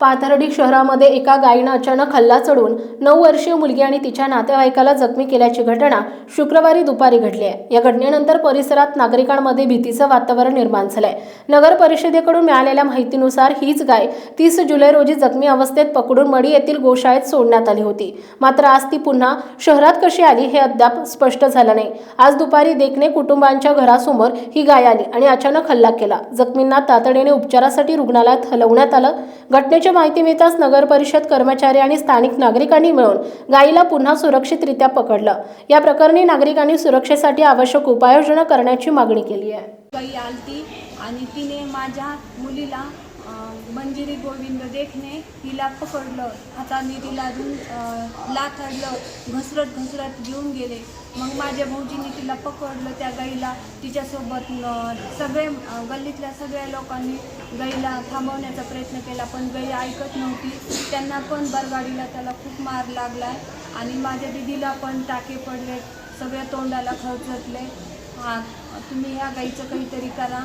पाथर्डी शहरामध्ये एका गायीनं अचानक हल्ला चढून नऊ वर्षीय मुलगी आणि तिच्या नातेवाईकाला जखमी केल्याची घटना शुक्रवारी दुपारी घडली आहे. या घटनेनंतर परिसरात नागरिकांमध्ये भीतीचं वातावरण निर्माण झालंय. नगर परिषदेकडून मिळालेल्या माहितीनुसार हीच गाय तीस जुलै रोजी जखमी अवस्थेत पकडून मडी येथील गोशाळेत सोडण्यात आली होती. मात्र आज ती पुन्हा शहरात कशी आली हे अद्याप स्पष्ट झालं नाही. आज दुपारी देखणे कुटुंबांच्या घरासमोर ही गाय आली आणि अचानक हल्ला केला. जखमींना तातडीने उपचारासाठी रुग्णालयात हलवण्यात आलं. घटनेची माहिती मिळताच नगर परिषद कर्मचारी आणि स्थानिक नागरिकांनी मिळून गायीला पुन्हा सुरक्षितरित्या पकडलं. या प्रकरणी नागरिकांनी सुरक्षेसाठी आवश्यक उपाययोजना करण्याची मागणी केली आहे. बाई आलती आणि तिने माझ्या मुलीला मंजिरी गोविंद देखणे तिला पकडलं. हाताने तिला अजून लाथाडलं घसरत घसरत घेऊन गेले. मग माझ्या भाऊजींनी तिला पकडलं त्या गाईला. तिच्यासोबत सगळे गल्लीतल्या सगळ्या लोकांनी गाईला थांबवण्याचा प्रयत्न केला. पण गाई ऐकत नव्हती. त्यांना पण बरगाडीला त्याला खूप मार लागला. आणि माझ्या दिदीला पण टाके पडले. सगळ्या तोंडाला खर्चटले हां तुम्ही ह्या गाईचं काहीतरी करा.